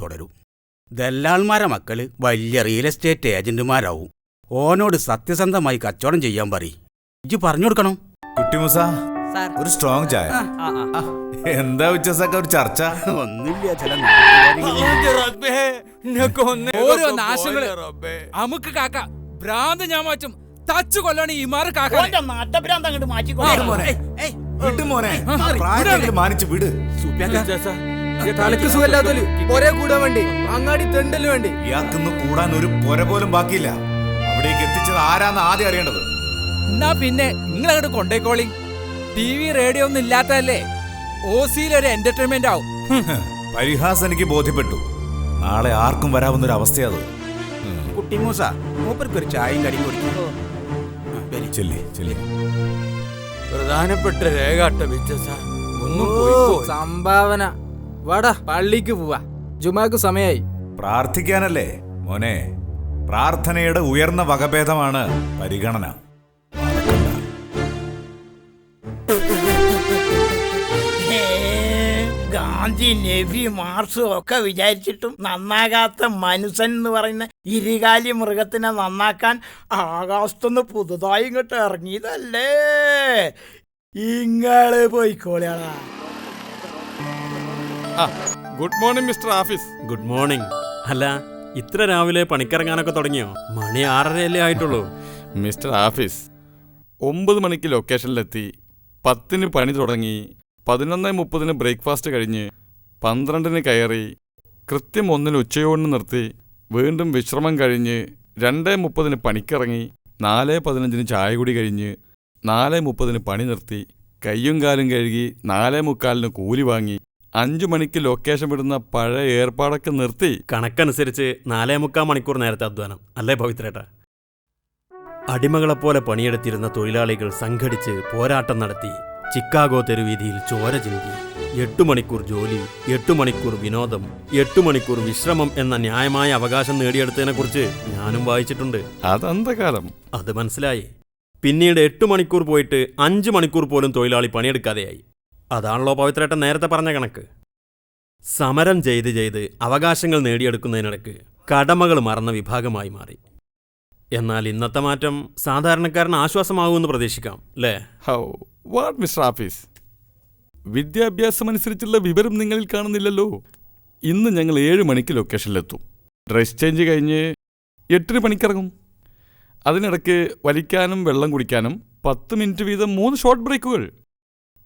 തുടരും. ദല്ലാൾമാരെ മക്കൾ വലിയ റിയൽ എസ്റ്റേറ്റ് ഏജന്റുമാരാവും ഓനോട് സത്യസന്ധമായി കച്ചവടം ചെയ്യാൻ പറ ഇജ്ജ് പറഞ്ഞു കൊടുക്കണം? കുട്ടിമുസ ഒരു സ്ട്രോങ് ചായ. എന്താ ഉച്ചസൊക്കെ ഒരു ചർച്ച? ഒന്നുമില്ല ചില നാട്ടുകാരിങ്ങനെ. ഓരോ നാശങ്ങൾ. അമുക്ക് കാക്ക ഭ്രാന്ത് ഞാൻ മാറ്റും. തച്ചു കൊല്ലാണ് ഈ മാറ് കാക്ക മാറ്റി മാനിച്ച് വിട്. തലക്ക് സുഖമില്ലാത്തോൽ പൊര കൂടാൻ വേണ്ടി അങ്ങാടി തെണ്ടൽ വേണ്ടി. ഇയാൾക്കൊന്ന് കൂടാൻ ഒരു പൊര പോലും ബാക്കിയില്ല. അവിടേക്ക് എത്തിച്ചത് ആരാന്ന് ആദ്യം അറിയേണ്ടത്? എന്നാ പിന്നെ നിങ്ങൾ അങ്ങോട്ട് കൊണ്ടേക്കോളി. ടി വി റേഡിയോ ഒന്നും ഇല്ലാത്തതല്ലേ? ഓസിയിൽ ഒരു എന്റർടൈൻമെന്റ് ആവും. പരിഹാസം എനിക്ക് ബോധ്യപ്പെട്ടു. നാളെ ആർക്കും വരാവുന്ന ഒരു അവസ്ഥയത് കുട്ടി മൂസ മൂപ്പർക്ക് ഒരു ചായയും കടിയും കൊടുക്കും. ചെല്ലി ചെല്ലി. പ്രധാനപ്പെട്ട രേഖ ഒന്നും സംഭാവന. വാടാ പള്ളിക്ക് പോവാ. ജുമാക്ക് സമയായി. പ്രാർത്ഥിക്കാനല്ലേ? മോനെ പ്രാർത്ഥനയുടെ ഉയർന്ന വകഭേദമാണ് പരിഗണന. ഗാന്ധി നബി മാർസും ഒക്കെ വിചാരിച്ചിട്ടും നന്നാകാത്ത മനുഷ്യൻ എന്ന് പറയുന്ന ഇരുകാലി മൃഗത്തിനെ നന്നാക്കാൻ ആകാശത്തുനിന്ന് പുതുതായി ഇങ്ങോട്ട് ഇറങ്ങിയതല്ലേ? ഇങ്ങൾ പോയിക്കോളിയാളാ good morning mister office good morning അല്ല ഇത്ര രാവിലെ പണിക്കിറങ്ങാനൊക്കെ തുടങ്ങിയോ? മണി ആറരയല്ലേ ആയിട്ടുള്ളൂ. മിസ്റ്റർ ആഫീസ് ഒമ്പത് മണിക്ക് ലൊക്കേഷനിലെത്തി പത്തിന് പണി തുടങ്ങി പതിനൊന്ന് മുപ്പതിന് ബ്രേക്ക്ഫാസ്റ്റ് കഴിഞ്ഞ് പന്ത്രണ്ടിന് കയറി കൃത്യം ഒന്നിന് ഉച്ചയോടിന് നിർത്തി വീണ്ടും വിശ്രമം കഴിഞ്ഞ് രണ്ട് മുപ്പതിന് പണിക്കിറങ്ങി നാല് പതിനഞ്ചിന് ചായ കൂടി കഴിഞ്ഞ് നാല് മുപ്പതിന് പണി നിർത്തി കയ്യും കാലും കഴുകി നാല് മുക്കാലിന് കൂലി വാങ്ങി അഞ്ചു മണിക്ക് ലൊക്കേഷൻ വിടുന്ന പഴയ ഏർപ്പാടൊക്കെ നിർത്തി. കണക്കനുസരിച്ച് നാലേ മുക്കാൽ മണിക്കൂർ നേരത്തെ അധ്വാനം. അല്ലേ പവിത്രേട്ട? അടിമകളെപ്പോലെ പണിയെടുത്തിരുന്ന തൊഴിലാളികൾ സംഘടിച്ച് പോരാട്ടം നടത്തി. ചിക്കാഗോ തെരുവീതിയിൽ ചോര ചിന്തി. എട്ടു മണിക്കൂർ ജോലി എട്ടു മണിക്കൂർ വിനോദം എട്ടു മണിക്കൂർ വിശ്രമം എന്ന ന്യായമായ അവകാശം നേടിയെടുത്തതിനെക്കുറിച്ച് ഞാനും വായിച്ചിട്ടുണ്ട്. അതന്തകാലം? അത് മനസ്സിലായി. പിന്നീട് എട്ടു മണിക്കൂർ പോയിട്ട് അഞ്ചു മണിക്കൂർ പോലും തൊഴിലാളി പണിയെടുക്കാതെയായി. അതാണല്ലോ പവിത്രേട്ടൻ നേരത്തെ പറഞ്ഞ കണക്ക്. സമരം ചെയ്ത് ചെയ്ത് അവകാശങ്ങൾ നേടിയെടുക്കുന്നതിനിടയ്ക്ക് കടമകൾ മറന്ന വിഭാഗമായി മാറി. എന്നാൽ ഇന്നത്തെ മാറ്റം സാധാരണക്കാരന് ആശ്വാസമാകുമെന്ന് പ്രതീക്ഷിക്കാം അല്ലേ? ഹൗ വാട്ട് മിസ്റ്റർ ആഫീസ് വിദ്യാഭ്യാസം അനുസരിച്ചുള്ള വിവരം നിങ്ങളിൽ കാണുന്നില്ലല്ലോ. ഇന്ന് ഞങ്ങൾ ഏഴ് മണിക്ക് ലൊക്കേഷനിലെത്തും. ഡ്രസ് ചേഞ്ച് കഴിഞ്ഞ് എട്ടിന് പണിക്കിറങ്ങും അതിനിടയ്ക്ക് വലിക്കാനും വെള്ളം കുടിക്കാനും പത്ത് മിനിറ്റ് വീതം മൂന്ന് ഷോർട്ട് ബ്രേക്കുകൾ.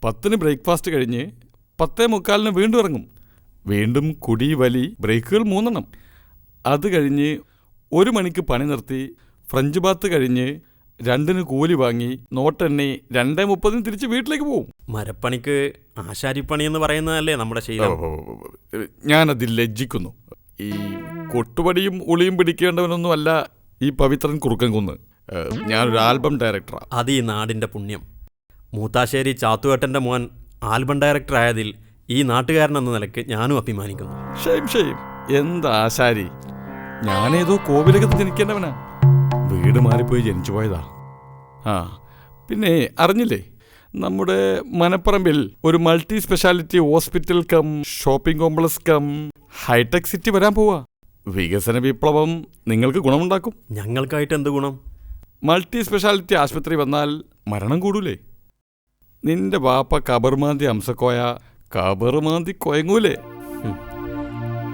പത്തിന് ബ്രേക്ക്ഫാസ്റ്റ് കഴിഞ്ഞ് പത്തേ മുക്കാലിന് വീണ്ടും ഇറങ്ങും. വീണ്ടും കുടി വലി ബ്രേക്കുകൾ മൂന്നെണ്ണം. അത് കഴിഞ്ഞ് ഒരു മണിക്ക് പണി നിർത്തി ഫ്രഞ്ച് ബാത്ത് കഴിഞ്ഞ് രണ്ടിന് കൂലി വാങ്ങി നോട്ടെണ്ണി രണ്ടേ മുപ്പതിന് തിരിച്ച് വീട്ടിലേക്ക് പോകും മരപ്പണിക്ക് ആശാരിപ്പണി എന്ന് പറയുന്നതല്ലേ നമ്മുടെ ശീലം? ഞാനതിൽ ലജ്ജിക്കുന്നു. ഈ കൊട്ടുപടിയും ഉളിയും പിടിക്കേണ്ടവനൊന്നുമല്ല ഈ പവിത്രൻ കുറുക്കൻ കുന്ന് ഞാനൊരു ആൽബം ഡയറക്ടറാണ് അത് ഈ നാടിന്റെ പുണ്യം. മൂത്താശ്ശേരി ചാത്തുവേട്ടന്റെ മോൻ ആൽബം ഡയറക്ടർ ആയതിൽ ഈ നാട്ടുകാരൻ എന്ന നിലയ്ക്ക് ഞാനും അഭിമാനിക്കുന്നു. ഷെയിം ഷെയിം ഞാനേതോ കോവിലകത്ത് ജനിക്കേണ്ടവനാ വീട് മാറിപ്പോയി ജനിച്ചു പോയതാ. ആ പിന്നെ അറിഞ്ഞില്ലേ? നമ്മുടെ മനപ്പറമ്പിൽ ഒരു multi speciality hospital cum shopping complex cum hi tech city വരാൻ പോവാ. വികസന വിപ്ലവം നിങ്ങൾക്ക് ഗുണമുണ്ടാക്കും. ഞങ്ങൾക്കായിട്ട് എന്ത് ഗുണം? മൾട്ടി സ്പെഷ്യാലിറ്റി ആശുപത്രി വന്നാൽ മരണം കൂടൂലേ? നിന്റെ വാപ്പ കബർമാന്തി അംസക്കോയ കബർമാന്തി കൊയങ്ങൂലേ?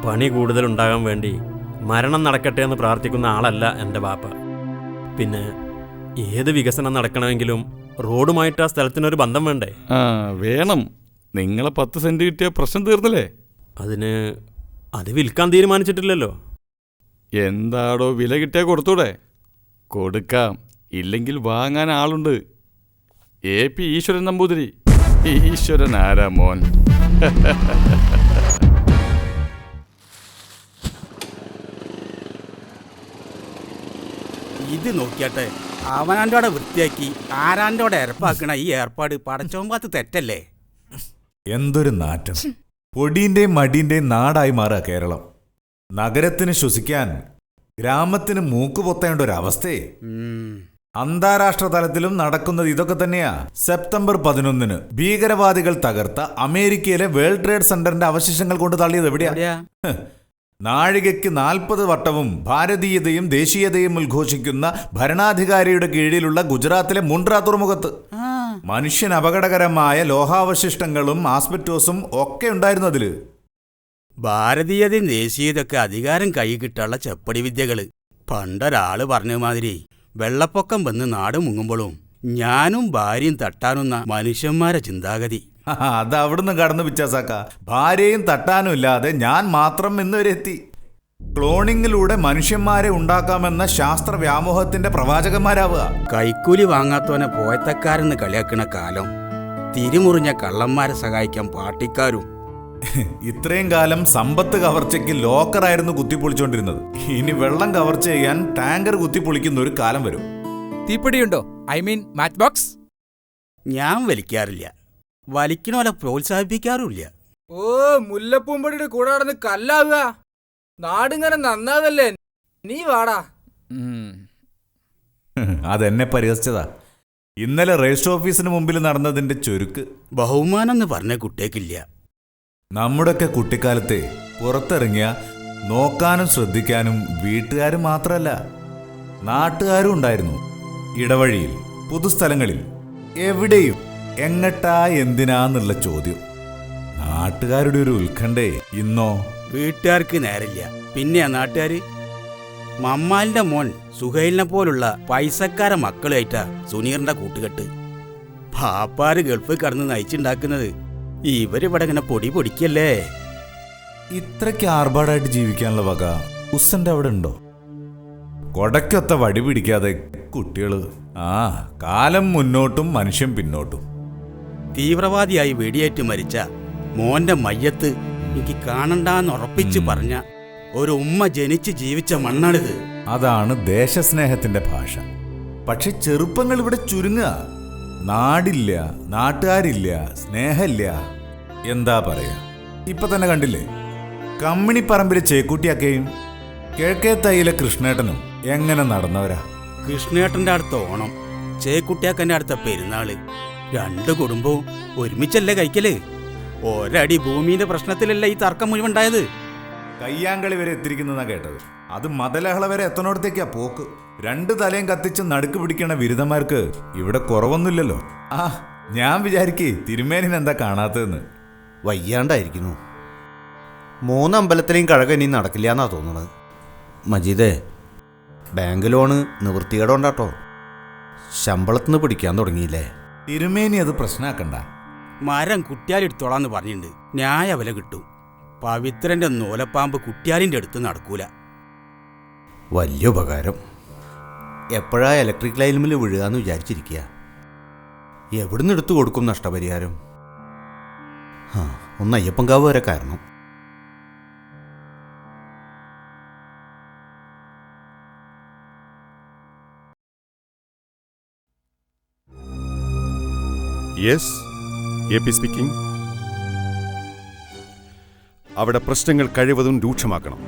പണി കൂടുതൽ കൂടുതലുണ്ടാകാൻ വേണ്ടി മരണം നടക്കട്ടെ എന്ന് പ്രാർത്ഥിക്കുന്ന ആളല്ല എന്റെ ബാപ്പ പിന്നെ ഏത് വികസനം നടക്കണമെങ്കിലും റോഡുമായിട്ട് ആ സ്ഥലത്തിനൊരു ബന്ധം വേണ്ടേ? ആ വേണം. നിങ്ങളെ പത്ത് സെന്റ് കിട്ടിയ പ്രശ്നം തീർന്നില്ലേ? അതിന് അത് വിൽക്കാൻ തീരുമാനിച്ചിട്ടില്ലല്ലോ. എന്താടോ വില കിട്ടിയാൽ കൊടുത്തൂടെ? കൊടുക്കാം. ഇല്ലെങ്കിൽ വാങ്ങാൻ ആളുണ്ട്. എ പി ഈശ്വരൻ നമ്പൂതിരി. ഈശ്വരൻ ആരാ മോൻ? ഇത് നോക്കിയാട്ടെ അവനാന്റെ വൃത്തിയാക്കി ആരാന്റെ അവിടെ എരപ്പാക്കണ ഈ ഏർപ്പാട് പടച്ചോമ്പാത്ത് തെറ്റല്ലേ? എന്തൊരു നാറ്റം. പൊടിന്റെയും മടിന്റെയും നാടായി മാറുക കേരളം. നഗരത്തിന് ശ്വസിക്കാൻ ഗ്രാമത്തിന് മൂക്കുപൊത്തേണ്ട ഒരു അവസ്ഥയെ. ഉം. അന്താരാഷ്ട്ര തലത്തിലും നടക്കുന്നത് ഇതൊക്കെ തന്നെയാ. സെപ്റ്റംബർ പതിനൊന്നിന് ഭീകരവാദികൾ തകർത്ത അമേരിക്കയിലെ വേൾഡ് ട്രേഡ് സെന്ററിന്റെ അവശിഷ്ടങ്ങൾ കൊണ്ട് തള്ളിയത് എവിടെയാ? നാഴികയ്ക്ക് നാൽപ്പത് വട്ടവും ഭാരതീയതയും ദേശീയതയും ഉദ്ഘോഷിക്കുന്ന ഭരണാധികാരിയുടെ കീഴിലുള്ള ഗുജറാത്തിലെ മുണ്ട്ര തുറമുഖത്ത്. മനുഷ്യൻ അപകടകരമായ ലോഹാവശിഷ്ടങ്ങളും ആസ്പെറ്റോസും ഒക്കെ ഉണ്ടായിരുന്നു അതിൽ. ഭാരതീയതയും ദേശീയതൊക്കെ അധികാരം കൈ കിട്ടാനുള്ള ചെപ്പടി വിദ്യകൾ. പണ്ടൊരാൾ പറഞ്ഞ മാതിരി വെള്ളപ്പൊക്കം വന്ന് നാട് മുങ്ങുമ്പോഴും ഞാനും ഭാര്യയും തട്ടാനുന്ന മനുഷ്യന്മാരെ ചിന്താഗതി. അത് അവിടുന്ന് കടന്നു പിച്ചാസാക്ക. ഭാര്യയും തട്ടാനും ഇല്ലാതെ ഞാൻ മാത്രം വരെ എത്തി ക്ലോണിങ്ങിലൂടെ മനുഷ്യന്മാരെ ഉണ്ടാക്കാമെന്ന ശാസ്ത്ര വ്യാമോഹത്തിന്റെ പ്രവാചകന്മാരാവുക. കൈക്കൂലി വാങ്ങാത്തവനെ പോയത്തക്കാരെന്ന് കളിയാക്കണ കാലം. തിരിമുറിഞ്ഞ കള്ളന്മാരെ സഹായിക്കാൻ പാർട്ടിക്കാരും ഇത്രയും കാലം സമ്പത്ത് കവർച്ചയ്ക്ക് ലോക്കറായിരുന്നു കുത്തിപ്പൊളിച്ചോണ്ടിരുന്നത്. ഇനി വെള്ളം കവർച്ച ചെയ്യാൻ ടാങ്കർ കുത്തിപ്പൊളിക്കുന്ന ഒരു കാലം വരും. തീപ്പിടിയുണ്ടോ? I mean matchbox? ഞാൻ വലിക്കാറില്ല. വലിക്കണോലെ പ്രോത്സാഹിപ്പിക്കാറുമില്ല. ഓ മുല്ലപ്പൂമ്പടിയുടെ കൂടെ നടന്ന് കല്ലാവുക. നാടിങ്ങനെ നന്നാവല്ലേ? നീ വാടാ. അതെന്നെ പരിഹസിച്ചതാ. ഇന്നലെ രജിസ്റ്റർ ഓഫീസിന് മുമ്പിൽ നടന്നതിന്റെ ചുരുക്ക്. ബഹുമാനം എന്ന് പറഞ്ഞ കുട്ടിയേക്കില്ല. നമ്മുടെയൊക്കെ കുട്ടിക്കാലത്തെ പുറത്തിറങ്ങിയ നോക്കാനും ശ്രദ്ധിക്കാനും വീട്ടുകാർ മാത്രമല്ല നാട്ടുകാരും ഉണ്ടായിരുന്നു. ഇടവഴിയിൽ പൊതുസ്ഥലങ്ങളിൽ എവിടെയും എങ്ങട്ടാ എന്തിനാന്നുള്ള ചോദ്യം. നാട്ടുകാരുടെ ഒരു ഉത്കണ്ഠേ ഇന്നോ? വീട്ടുകാർക്ക് നേരില്ല. പിന്നെയാ നാട്ടുകാര്? മമ്മാലിന്റെ മോൻ സുഹൈലിനെ പോലുള്ള പൈസക്കാര മക്കളുമായിട്ടാ സുനീറിന്റെ കൂട്ടുകെട്ട്. പാപ്പാര് ഗൾഫ് കടന്ന് നയിച്ചുണ്ടാക്കുന്നത് ഇവരിവിടെ ഇങ്ങനെ പൊടി പൊടിക്കല്ലേ? ഇത്രയ്ക്ക് ആർഭാടായിട്ട് ജീവിക്കാനുള്ള വക ഉസ്സന്റെ അവിടെ ഉണ്ടോ? കൊടക്കൊത്ത വടി പിടിക്കാതെ കുട്ടികൾ. ആ കാലം മുന്നോട്ടും മനുഷ്യൻ പിന്നോട്ടും. തീവ്രവാദിയായി വെടിയേറ്റ് മരിച്ച മോന്റെ മയ്യത്ത് എനിക്ക് കാണണ്ടെന്ന് ഉറപ്പിച്ചു പറഞ്ഞ ഒരു ഉമ്മ ജനിച്ച് ജീവിച്ച മണ്ണാണിത്. അതാണ് ദേശസ്നേഹത്തിന്റെ ഭാഷ. പക്ഷെ ചെറുപ്പങ്ങൾ ഇവിടെ ചുരുങ്ങുക. നാടില്ല നാട്ടുകാരില്ല സ്നേഹമില്ല. എന്താ പറയാ? ഇപ്പൊ തന്നെ കണ്ടില്ലേ? കമ്മിണിപ്പറമ്പിലെ കിഴക്കേ തൈയിലെ കൃഷ്ണേട്ടനും എങ്ങനെ നടന്നവരാ? കൃഷ്ണേട്ടന്റെ അടുത്ത ഓണം ചേക്കുട്ടിയാക്കന്റെ അടുത്ത പെരുന്നാൾ. രണ്ട് കുടുംബവും ഒരുമിച്ചല്ലേ കഴിക്കൽ? ഒരടി ഭൂമിന്റെ പ്രശ്നത്തിലല്ല ഈ തർക്കം മുഴുവൻ ഉണ്ടായത്? കയ്യാങ്കളി വരെ എത്തിയിരിക്കുന്നതാ കേട്ടത്. അത് മതലഹള വരെ എത്തണോടത്തേക്കാ പോക്ക്. രണ്ട് തലയും കത്തിച്ച് നടുക്ക് പിടിക്കണ ബിരുദന്മാർക്ക് ഇവിടെ കുറവൊന്നുമില്ലല്ലോ. ആ ഞാൻ വിചാരിക്കേ തിരുമേനിന് എന്താ കാണാത്തതെന്ന്. വയ്യാണ്ടായിരിക്കുന്നു. മൂന്ന് അമ്പലത്തിലെയും കഴകം ഇനി നടക്കില്ല എന്നാ തോന്നുന്നത് മജീദേ ബാങ്ക് ലോണ് നിവൃത്തികേടുണ്ടാട്ടോ. ശമ്പളത്തിന് പിടിക്കാൻ തുടങ്ങിയില്ലേ? തിരുമേനി അത് പ്രശ്നമാക്കണ്ട മരം കുട്ടിയാലെടുത്തോളാന്ന് പറഞ്ഞിട്ടുണ്ട്. ന്യായ വില കിട്ടും. പവിത്രന്റെ നൂലപ്പാമ്പ് കുട്ടിയാലിന്റെ അടുത്ത് നടക്കൂല. വലിയ ഉപകാരം. എപ്പോഴാ ഇലക്ട്രിക് ലൈനിൽ വീഴുകയെന്ന് വിചാരിച്ചിരിക്കുക എവിടുന്ന് എടുത്തു കൊടുക്കും നഷ്ടപരിഹാരം? ആ ഒന്ന് അയ്യപ്പൻകാവ് വരെ കാരണം യെസ് എ പി സ്പീക്കിംഗ് അവിടെ പ്രശ്നങ്ങൾ കഴിവതും രൂക്ഷമാക്കണം.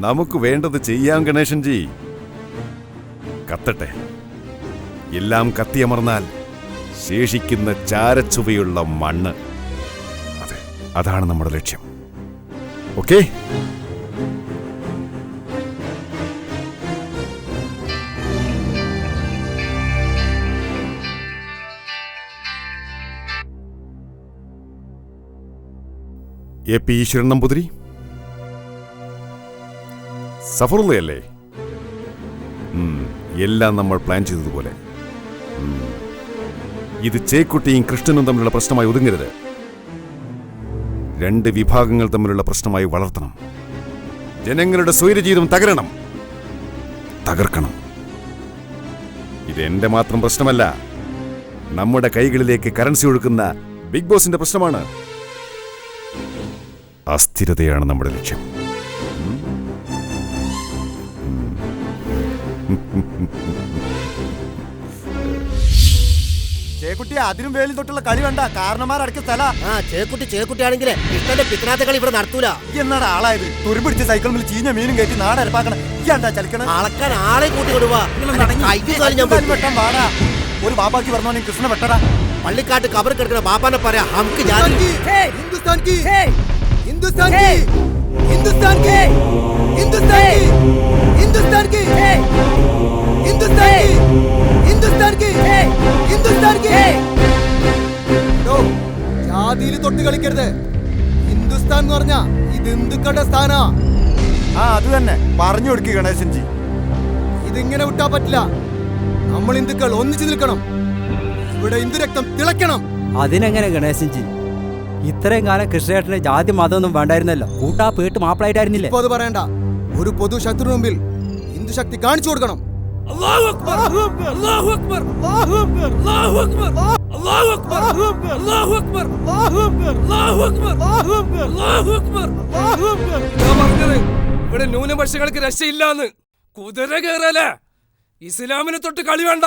നമുക്ക് വേണ്ടത് ചെയ്യാം ഗണേശൻ ജി കത്തട്ടെ. എല്ലാം കത്തിയമർന്നാൽ ശേഷിക്കുന്ന ചാരച്ചുവയുള്ള മണ്ണ്. അതെ അതാണ് നമ്മുടെ ലക്ഷ്യം. ഓക്കേ? എ പി ഈശ്വരൻ നമ്പൂതിരി. സഫറുള്ളയല്ലേ? എല്ലാം നമ്മൾ പ്ലാൻ ചെയ്തതുപോലെ. ഇത് ചേക്കുട്ടിയും കൃഷ്ണനും തമ്മിലുള്ള പ്രശ്നമായി ഒതുങ്ങരുത്. രണ്ട് വിഭാഗങ്ങൾ തമ്മിലുള്ള പ്രശ്നമായി വളർത്തണം. ജനങ്ങളുടെ സ്വൈരജീവിതം തകരണം. തകർക്കണം. ഇത് എന്റെ മാത്രം പ്രശ്നമല്ല. നമ്മുടെ കൈകളിലേക്ക് കറൻസി ഒഴുക്കുന്ന ബിഗ് ബോസിന്റെ പ്രശ്നമാണ്. അസ്ഥിരതയാണ് നമ്മുടെ ലക്ഷ്യം. ചേക്കുട്ടി അതിനും വേലും തൊട്ടുള്ള കളി വേണ്ട കാരണമാരടക്ക സ്ഥല. ആ ചേക്കുട്ടി ചേക്കുട്ടി ആണെങ്കിലേ കൃഷ്ണന്റെ കളി ഇവിടെ നടത്തൂല. എന്നാണ് ആളായത്? തുരുപിടിച്ച് സൈക്കിൾ മുതൽ ചീഞ്ഞ മീനും കയറ്റി നാടരപ്പാക്കണം ഇയാണ്ടാ ചലിക്കണം? അളക്കാൻ ആളെ കൂട്ടി വിടുവാ ഒരു ബാബാക്ക് പറഞ്ഞു കൃഷ്ണ വെട്ടടാ. പള്ളിക്കാട്ട് കബർ കിടക്കുന്ന ബാപ്പാനെ പറയാ നമുക്ക് ഹിന്ദുസ്ഥാൻ കി ഹിന്ദുസ്ഥാൻ കി ഹിന്ദുസ്ഥാൻ കി ഹിന്ദുസ്ഥാൻ കി ഹിന്ദുസ്ഥാൻ കി हिंदुस्तान की हिंदुस्तान की हिंदुस्तान ജാതിയിൽ തൊട്ട് കളിക്കരുത്. ഹിന്ദുസ്ഥാൻ എന്ന് പറഞ്ഞാ ഇത് ഹിന്ദുക്കളുടെ സ്ഥാനാ. ആ അത് തന്നെ. പറഞ്ഞു കൊടുക്കുക ഗണേശൻജി. ഇതിങ്ങനെ വിട്ടാ പറ്റില്ല. നമ്മൾ ഹിന്ദുക്കൾ ഒന്നിച്ചു നിൽക്കണം. ഇവിടെ ഹിന്ദു രക്തം തിളക്കണം അതിനെങ്ങനെ ഗണേശൻജി? ഇത്രയും കാലം കൃഷ്ണേട്ടന് ജാതി മതമൊന്നും വേണ്ടായിരുന്നല്ലോ. കൂട്ടാ പേട്ട് മാപ്പിളായിട്ടായിരുന്നില്ലേ? അത് പറയണ്ട. ഒരു പൊതു ശത്രു മുമ്പിൽ ഹിന്ദു ശക്തി കാണിച്ചു കൊടുക്കണം. ഇവിടെ ന്യൂനപക്ഷങ്ങൾക്ക് രക്ഷയില്ലാന്ന്. കുതിര കയറല ഇസ്ലാമിനെ തൊട്ട് കളി വേണ്ട.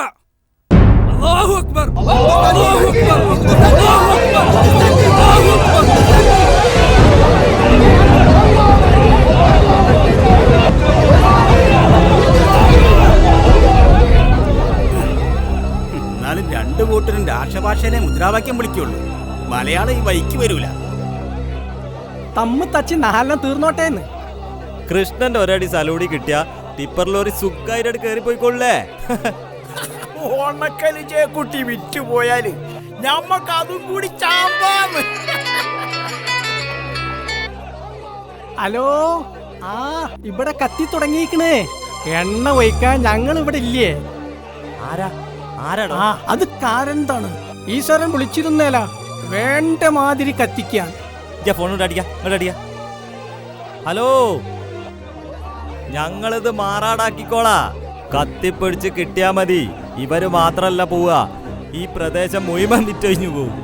അല്ലാഹു അക്ബർ. അല്ലാഹു അക്ബർ. മുദ്രാവാക്യം വിളിക്കുള്ളൂ. മലയാളം ഈ വൈക്ക് വരൂല. തമ്മ് തച്ച് നാലെണ്ണം തീർന്നോട്ടേന്ന്. കൃഷ്ണന്റെ ഒരടി സലൂടി കിട്ടിയ ടിപ്പർ ലോറി സുഖായിട്ട് കയറി പോയിക്കൊള്ളേ ഓണക്കൽ ചേക്കുട്ടി വിറ്റ് പോയാൽ ഞമ്മക്ക് അതും കൂടി ചാമ്പാന്ന്. ഹലോ? ആ ഇവിടെ കത്തി തുടങ്ങിയിരിക്കണേ. എണ്ണ ഒഴിക്കാൻ ഞങ്ങൾ ഇവിടെ ഇല്ലേ? ആരാ? ആരാടാ? അത് അത് കാരെന്താണ് ഈശ്വരൻ വിളിച്ചിരുന്നേല വേണ്ട മാതിരി കത്തിക്കാൻ. ഫോൺ അടിക്കാ ഹലോ? ഞങ്ങളിത് മാറാടാക്കിക്കോളാ. കത്തിപ്പിടിച്ച് കിട്ടിയാ മതി. ഇവർ മാത്രല്ല പോവുക. ഈ പ്രദേശം മുഴുവൻ വിറ്റൊഴിഞ്ഞു പോവും.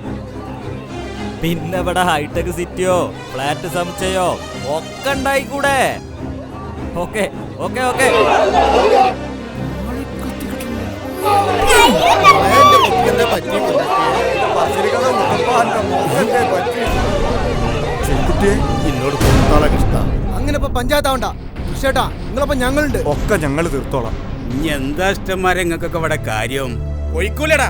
പിന്നെ ഇവിടെ ഹൈടെക് സിറ്റിയോ ഫ്ലാറ്റ് സമുച്ചയോ ഒക്കെ ഉണ്ടായിക്കൂടെ? Okay okay okay. എന്നോട് അങ്ങനെ ഇപ്പൊ പഞ്ചായത്ത് ആവണ്ട കൃഷ്ണേട്ടാ നിങ്ങളപ്പം ഞങ്ങളുണ്ട്. ഒക്കെ ഞങ്ങൾ തീർത്തോളാം. ഇനി എന്താ ഇഷ്ടന്മാരെ നിങ്ങൾക്കൊക്കെ ഇവിടെ കാര്യം? ഒഴിക്കൂലടാ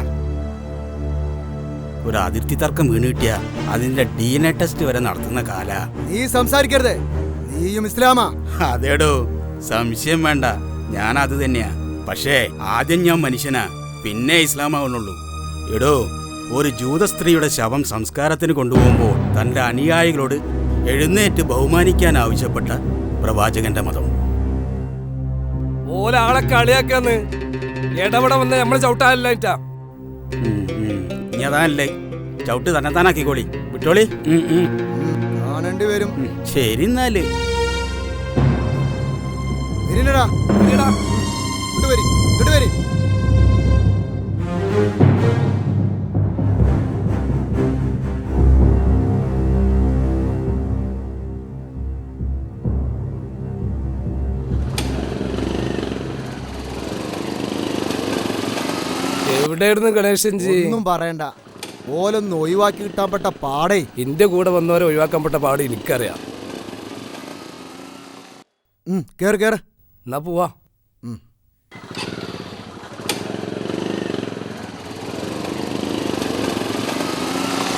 ഒരു അതിർത്തി തർക്കം വീണ് കിട്ടിയ അതിന്റെ ഡി എൻ എ ടെസ്റ്റ് വരെ നടത്തുന്ന കാല. നീ സംസാരിക്കരുത്. നീയും ഇസ്ലാമാ. അതേടോ സംശയം വേണ്ട. ഞാൻ അത് തന്നെയാ. പക്ഷേ ആദ്യം ഞാൻ മനുഷ്യനാ. പിന്നെ ഇസ്ലാമാവുന്നുള്ളൂ. എടോ ഒരു ജൂത സ്ത്രീയുടെ ശവം സംസ്കാരത്തിന് കൊണ്ടുപോകുമ്പോൾ തന്റെ അനുയായികളോട് എഴുന്നേറ്റ് ബഹുമാനിക്കാൻ ആവശ്യപ്പെട്ട പ്രവാചകന്റെ മതം. ഓലാളെ കളിയാക്കാന്ന്. ഇടപെട വന്ന് നമ്മൾ ചവിട്ടാനല്ല അതാണല്ലേ. ചവിട്ട് തന്നെ താനാക്കിക്കോളി വിട്ടോളി. ശരി എന്നാൽ. വരില്ലടാ ഇങ്ങോട്ട് എവിടെയായിരുന്നു ഗണേശൻ ജി ഒന്നും പറയണ്ട. ഓലൊന്ന് ഒഴിവാക്കി കിട്ടാൻ പാടേ. എന്റെ കൂടെ വന്നവരെ ഒഴിവാക്കാൻ പെട്ട പാട് എനിക്കറിയാം. ഉം, കേറ് കേറ്. എന്നാ പോവാ.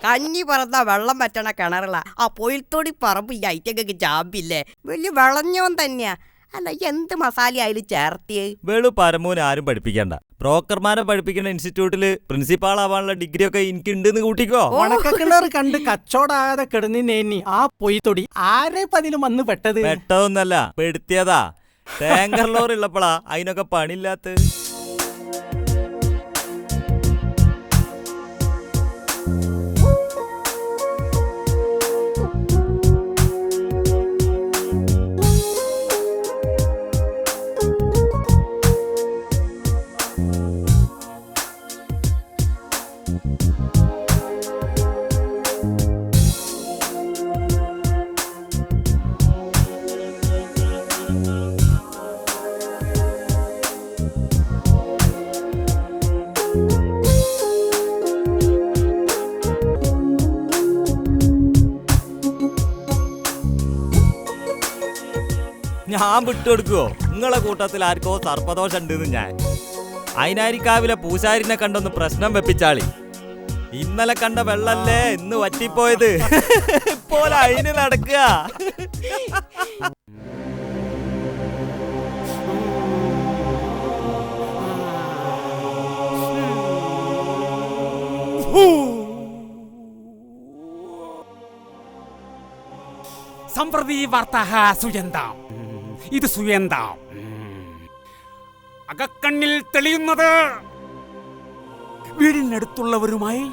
കഞ്ഞി പറന്ന വെള്ളം പറ്റണ കിണറില. ആ പൊയിൽത്തോടി പറമ്പ് ഈ ഐറ്റക്കൊക്കെ ചാമ്പില്ലേ വലിയ വിളഞ്ഞോൻ തന്നെയാ. അല്ല എന്ത് മസാല അതിൽ ചേർത്തിയേ? വെളു പരമൂന് ആരും പഠിപ്പിക്കണ്ട. ബ്രോക്കർമാരെ പഠിപ്പിക്കുന്ന ഇൻസ്റ്റിറ്റ്യൂട്ടിൽ പ്രിൻസിപ്പാൾ ആവാനുള്ള ഡിഗ്രി ഒക്കെ എനിക്ക് ഉണ്ടെന്ന് കൂട്ടിക്കോ ഉണക്കക്കിണർ കണ്ട് കച്ചോടാതെ കിടന്നിനേനി ആ തൊടി ആരെ പതിലും വന്ന് പെട്ടത് പെട്ടതൊന്നല്ല പെടുത്തിയതാ. ടാങ്കർ ലോറി ഉള്ളപ്പോഴാ അതിനൊക്കെ പണിയില്ലാത്ത ഞാൻ വിട്ടുകൊടുക്കുവോ? നിങ്ങളെ കൂട്ടത്തിൽ ആർക്കോ സർപ്പദോഷം ഉണ്ടെന്ന് ഞാൻ. അയിനാരിക്കാവിലെ പൂശാരിനെ കണ്ടൊന്ന് പ്രശ്നം വെപ്പിച്ചാളി. ഇന്നലെ കണ്ട വെള്ളല്ലേ ഇന്ന് വറ്റിപ്പോയത്? പോലെ അയിന് നടക്കുക. സമ്പ്രതി വാർത്താഹ സുയന്താം ഇത് സുയന്താം അകക്കണ്ണിൽ തെളിയുന്നത് വീടിനടുത്തുള്ളവരുമായി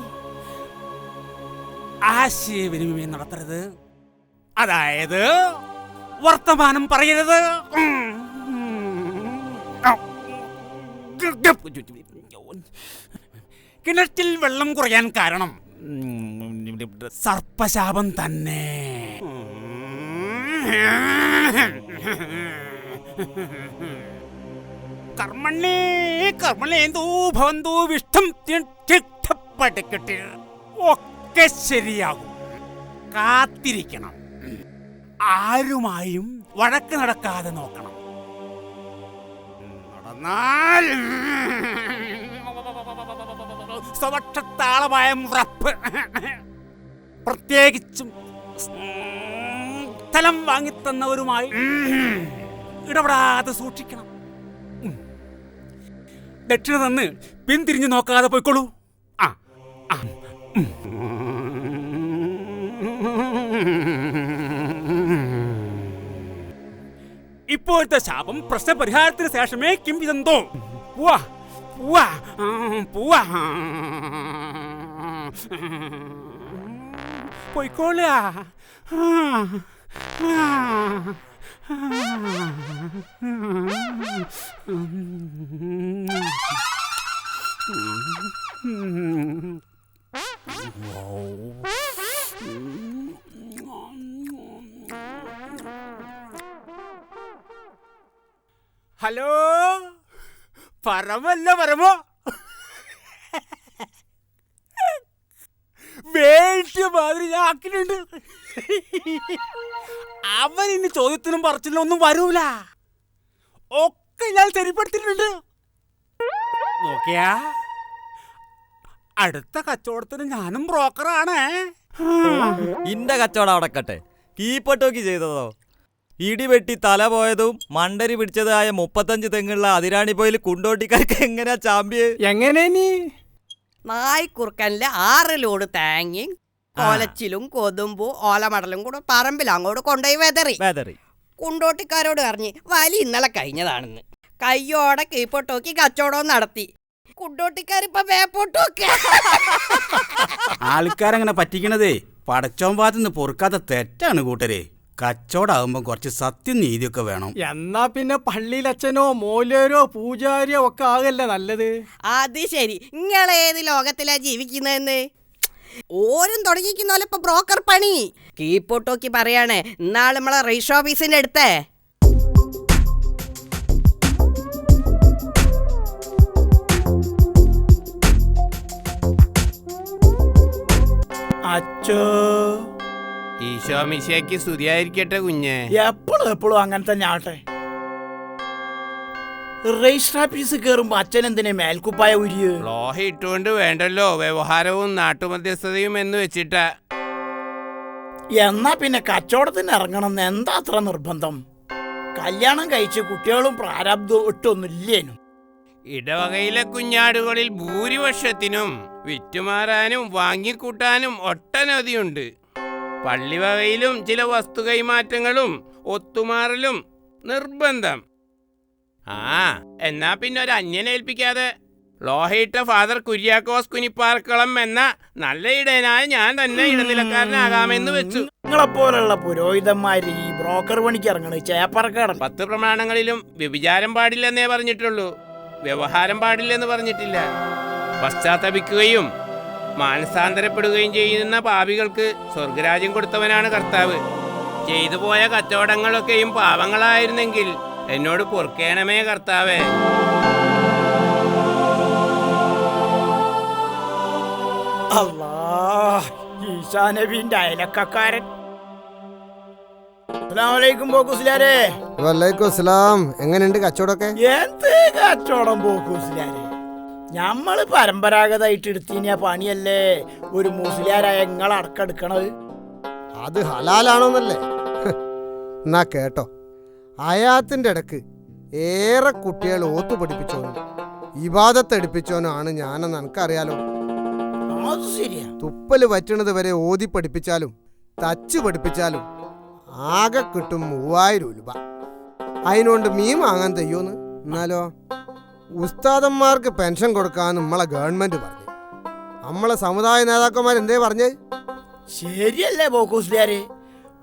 ആശയവിനിമയം നടത്തരുത്. അതായത് വർത്തമാനം പറയരുത്. കിണറ്റിൽ വെള്ളം കുറയാൻ കാരണം സർപ്പശാപം തന്നെ. കർമ്മണേ കർമ്മണേന്തോ ഭവന്തോ വിഷ്ടം പടക്കട്ടെ ഒക്കെ ശരിയാകും. കാത്തിരിക്കണം. ആരുമായും വഴക്ക് നടക്കാതെ നോക്കണം. നടന്നാൽ സ്വപക്ഷത്താളമായ പ്രത്യേകിച്ചും സ്ഥലം വാങ്ങിത്തന്നവരുമായി ഇടപെടാതെ സൂക്ഷിക്കണം. ദക്ഷിണ തന്ന് പിന്തിരിഞ്ഞു നോക്കാതെ പോയിക്കോളൂ ആ. ഇപ്പോഴത്തെ ശാപം പ്രശ്നപരിഹാരത്തിന് ശേഷമേ കിം വിതന്തോ. പൂവാ പൂവാ പോവാ പോയിക്കോളുക ഹലോ പരമല്ല പരമോ വേണ്ടിയ മാതിരി ഞാൻ ആക്കിയിട്ടുണ്ട്. അവൻ ഇനി ചോദ്യത്തിനും പറച്ചിലും ഒന്നും വരൂല. ഒക്കെ ഞാൻ ശരിപ്പെടുത്തിയിട്ടുണ്ട്. നോക്കിയാ അടുത്ത കച്ചവടത്തിന് ഞാനും ബ്രോക്കറാണ്. ഇന്റെ കച്ചവടം അടക്കട്ടെ കീപ്പട്ടോക്കി ചെയ്തതോ? ഇടി വെട്ടി തല പോയതും മണ്ടരി പിടിച്ചതായ മുപ്പത്തഞ്ച് തെങ്ങുള്ള അതിരാണി പോയിൽ കുണ്ടോട്ടിക്കാർക്ക് എങ്ങനെയാ ചാമ്പ്യ? എങ്ങനെ നീ നായ്ക്കുറുക്കനിൽ ആറ് ലോഡ് തേങ്ങയും കൊലച്ചിലും കൊതുമ്പും ഓലമടലും കൂടെ പറമ്പിൽ അങ്ങോട്ട് കൊണ്ടുപോയി വെതറി. വെതറി. കുണ്ടോട്ടിക്കാരോട് പറഞ്ഞ് വലി ഇന്നലെ കഴിഞ്ഞതാണെന്ന്. കയ്യോടെ കീപ്പൊട്ടോക്കി കച്ചവടവും നടത്തി. കുണ്ടോട്ടിക്കാരിപ്പൊ വേപ്പോട്ടോക്കെ. ആൾക്കാരങ്ങനെ പറ്റിക്കണതേ പടച്ചോൻ ഭാഗത്തുനിന്ന് പൊറുക്കാത്ത തെറ്റാണ് കൂട്ടരെ. കച്ചവടാകുമ്പോൾ കുറച്ച് സത്യം നീതിയൊക്കെ വേണം. എന്നാ പിന്നെ പള്ളിയിലച്ഛനോ മൂല്യരോ പൂജാരിയോ ഒക്കെ ആകല്ലേ നല്ലത്? അത് ശരി. നിങ്ങളേത് ലോകത്തിലാ ജീവിക്കുന്നതെന്ന്? ഓരും തുടങ്ങിക്കുന്നോലെ ഇപ്പൊ ബ്രോക്കർ പണി. കീപ്പൊട്ടോക്കി പറയാണ്. ഇന്നാൾ നമ്മളെ റേഷ് ഓഫീസിന്റെ അടുത്തേ. അച്ചോ. ഈശോ മിശയ്ക്ക് സ്തുതിയായിരിക്കട്ടെ കുഞ്ഞെ. എപ്പോഴും എപ്പോഴും അങ്ങനെ തന്നെ ആട്ടെ രജിസ്റ്റർ ഓഫീസ് കയറുമ്പോ അച്ഛൻ എന്തിനെ മേൽക്കുപ്പായ ഉരിയ ലോഹ ഇട്ടുകൊണ്ട് വേണ്ടല്ലോ വ്യവഹാരവും നാട്ടുമധ്യസ്ഥതയും എന്ന് വെച്ചിട്ടാ. എന്നാ പിന്നെ കച്ചവടത്തിന് ഇറങ്ങണം എന്ന് എന്താ അത്ര നിർബന്ധം? കല്യാണം കഴിച്ച് കുട്ടികളും പ്രാരബ്ധവും ഇട്ടൊന്നുമില്ലേനു. ഇടവകയിലെ കുഞ്ഞാടുകളിൽ ഭൂരിപക്ഷത്തിനും വിറ്റുമാറാനും വാങ്ങിക്കൂട്ടാനും ഒട്ടനവധിയുണ്ട്. പള്ളിവകയിലും ചില വസ്തു കൈമാറ്റങ്ങളും ഒത്തുമാറലും നിർബന്ധം. ആ എന്നാ പിന്നെ ഒരു അന്യനെ ഏൽപ്പിക്കാതെ? ലോഹയിട്ട ഫാദർ കുര്യാക്കോസ് കുനിപ്പാർക്കളം എന്ന നല്ല ഇടയനായ ഞാൻ തന്നെ ഇടനിലക്കാരനാകാമെന്ന് വെച്ചു. നിങ്ങളെപ്പോലുള്ള പുരോഹിതന്മാര് ഈ ബ്രോക്കർ പണിക്ക് ഇറങ്ങണ ചേപ്പറക്കാടൻ പത്ത് പ്രമാണങ്ങളിലും വ്യഭിചാരം പാടില്ലെന്നേ പറഞ്ഞിട്ടുള്ളൂ. വ്യവഹാരം പാടില്ലെന്ന് പറഞ്ഞിട്ടില്ല. പശ്ചാത്തപിക്കുകയും മാനസാന്തരപ്പെടുകയും ചെയ്യുന്ന പാപികൾക്ക് സ്വർഗരാജ്യം കൊടുത്തവനാണ് കർത്താവ്. ചെയ്തു പോയ കച്ചവടങ്ങളൊക്കെയും പാവങ്ങളായിരുന്നെങ്കിൽ എന്നോട് പൊറുക്കേണമേ കർത്താവേ. അല്ലാ ഈശാ നബീന്റെ അയലക്കാരൻ എങ്ങനെയുണ്ട് കച്ചവടമൊക്കെ? എന്ത് കച്ചവടം ബോക്കുസിലാരെ ഞമ്മൾ പരമ്പരാഗതമായിട്ട് എടുത്തിന പണിയല്ലേ? ഒരു മുസ്ലിയാരായ നിങ്ങൾ അടക്കെടുക്കണത്. അത് ഹലാലാണോന്നല്ലേ? എന്നാ കേട്ടോ. അയാത്തിന്റെ ഇടയ്ക്ക് ഏറെ കുട്ടികൾ ഓത്തു പഠിപ്പിച്ചോനും ഇബാദത്തെടുപ്പിച്ചോനും ആണ് ഞാനെന്ന് എനിക്കറിയാലോ. തുപ്പൽ പറ്റണത് വരെ ഓതി പഠിപ്പിച്ചാലും തച്ച് പഠിപ്പിച്ചാലും ആകെ കിട്ടും മൂവായിരം രൂപ. അതിനോണ്ട് മീൻ വാങ്ങാൻ തയ്യോന്ന്? എന്നാലോ? ഉസ്താദന്മാർക്ക് പെൻഷൻ കൊടുക്കാൻ നമ്മളെ ഗവൺമെന്റ് പറഞ്ഞു. നമ്മളെ സമുദായ നേതാക്കന്മാർ എന്തേ പറഞ്ഞേ? ശരിയല്ലേ ബോക്കൂസ്ലിയാരെ?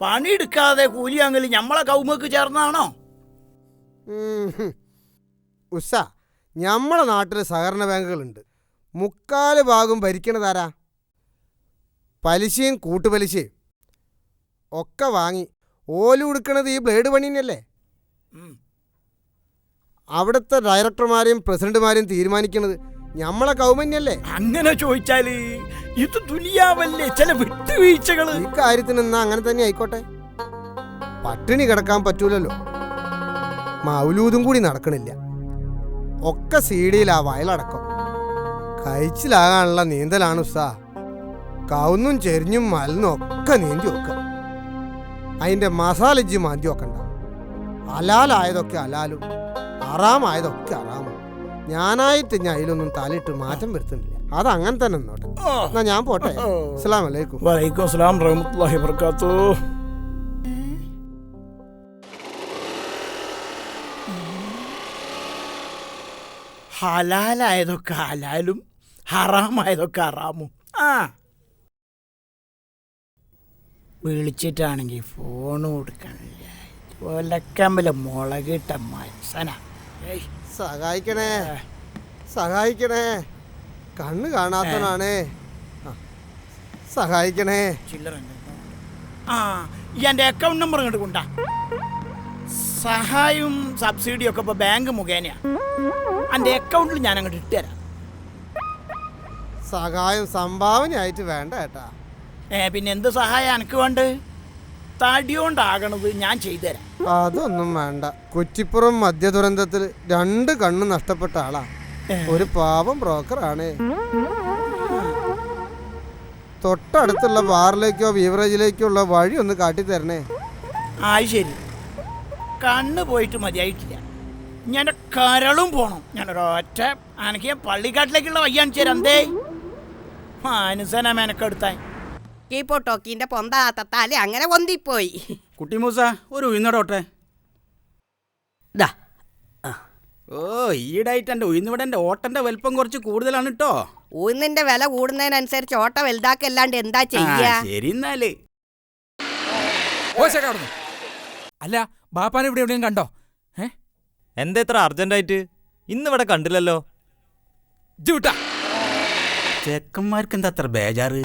പണിയെടുക്കാതെ കൂലി വാങ്ങൽ ഞമ്മളെ കൗമക്ക് ചേർന്നാണോ? ഉസ ഞമ്മളെ ഉസ്സ നമ്മളെ നാട്ടിൽ സഹകരണ ബാങ്കുകളുണ്ട്. മുക്കാൽ ഭാഗം ഭരിക്കണതാരാ പലിശയും കൂട്ടുപലിശയും. ഒക്കെ വാങ്ങി. ഓൽ കൊടുക്കണത് ഈ ബ്ലേഡ് പണിയല്ലേ അവിടുത്തെ ഡയറക്ടർമാരെയും പ്രസിഡന്റുമാരെയും തീരുമാനിക്കുന്നത് ഞമ്മളെ കൗമന്യല്ലേ? അങ്ങനെ ചോദിച്ചാൽ ഇത് ദുനിയാവല്ലേ? ചില വിട്ടുവീഴ്ചകൾ. ഈ കാര്യത്തിന് എന്നാ അങ്ങനെ തന്നെ ആയിക്കോട്ടെ? പട്ടിണി കിടക്കാൻ പറ്റൂലല്ലോ. മൗലൂദും കൂടി നടക്കണില്ല. ഒക്കെ സീഡിയിലാ വയലടക്കം. കഴിച്ചിലാകാനുള്ള നീന്തലാണ് ഉസ്താ. കവുന്നും ചെരിഞ്ഞും മലന്നും ഒക്കെ നീന്തി വെക്കുക അതിന്റെ മസാലജ്ജി മാന്തി വെക്കണ്ട. അലാലായതൊക്കെ ഹലാലും. അറാമായതൊക്കെ അറാമും ഞാനായിട്ട് ഞാൻ അതിലൊന്നും തലയിട്ട് മാറ്റം വരുത്തുന്നില്ല. അത് അങ്ങനെ തന്നെ നോട്ടെ എന്നാ ഞാൻ പോട്ടെ. അസ്സലാമു അലൈക്കും വലൈക്കും അസ്സലാം റഹ്മത്തുള്ളാഹി വബർക്കാത്തു ഹലാലായതൊക്കെ ഹലാലും ഹറാമായതൊക്കെ ഹറാമും. ആ. വിളിച്ചിട്ടാണെങ്കിൽ ഫോൺ കൊടുക്കണില്ല. ഒലക്കമ്പല മുളകിട്ട ഏയ് സഹായിക്കണേ. സഹായിക്കണേ. കണ്ണ് കാണാത്തവനാണേ. സഹായിക്കണേ. ആ എന്റെ എന്റെ അക്കൗണ്ട് നമ്പർ ഇങ്ങോട്ട് കൊണ്ടാ. സഹായവും സബ്സിഡിയും ഒക്കെ ഇപ്പോൾ ബാങ്ക് മുഖേനയാ. എന്റെ അക്കൗണ്ടിൽ ഞാൻ അങ്ങോട്ട് ഇട്ടുതരാം. സഹായം സംഭാവന ആയിട്ട് വേണ്ട ഏട്ടാ. ഏ പിന്നെ എന്ത് സഹായം എനിക്ക് വേണ്ട തടിയോണ്ടാകണത് ഞാൻ ചെയ്തുതരാം. അതൊന്നും വേണ്ട. കുറ്റിപ്പുറം മദ്യ ദുരന്തത്തിൽ രണ്ട് കണ്ണ് നഷ്ടപ്പെട്ട ആളാ. ഒരു പാവം ബ്രോക്കറാണ് തൊട്ടടുത്തുള്ള ബാറിലേക്കോ ബീവറേജിലേക്കോ ഉള്ള വഴി ഒന്ന് കാട്ടി തരണേ ആ ശരി. കണ്ണ് പോയിട്ട് മതിയായിട്ടില്ല. ഞാൻ കരളും പോണം. ഞാൻ ഒരൊറ്റ എനിക്ക് ഞാൻ പള്ളിക്കാട്ടിലേക്കുള്ള വയ്യ കാണിച്ചു തരാം എന്തേ മാനുസന മെനക്കെടുത്താൻ കീപ്പോട്ടോക്കിന്റെ പൊന്താത്ത തല അങ്ങനെ പൊന്തിപ്പോയി. കുട്ടി മൂസ ഒരു ഉയർന്നടോട്ടെ ദാ. ഓ ഈടായിട്ട് എന്റെ ഉയർന്നിവിടെ ഓട്ടന്റെ വലിപ്പം കുറച്ച് കൂടുതലാണ് കേട്ടോ ഉയർന്നിന്റെ വില കൂടുന്നതിനനുസരിച്ച് ഓട്ട വലുതാക്കല്ലാണ്ട് എന്താ ചെയ്യാ? ശരി എന്നാൽ. അല്ല ബാപ്പാനെ ഇവിടെ എവിടെയും കണ്ടോ? ഏ? എന്താ ഇത്ര അർജന്റായിട്ട്? ഇന്നിവിടെ കണ്ടില്ലല്ലോ. ചേക്കന്മാർക്ക് ചെക്കന്മാർക്ക് എന്താ അത്ര ബേജാറ്?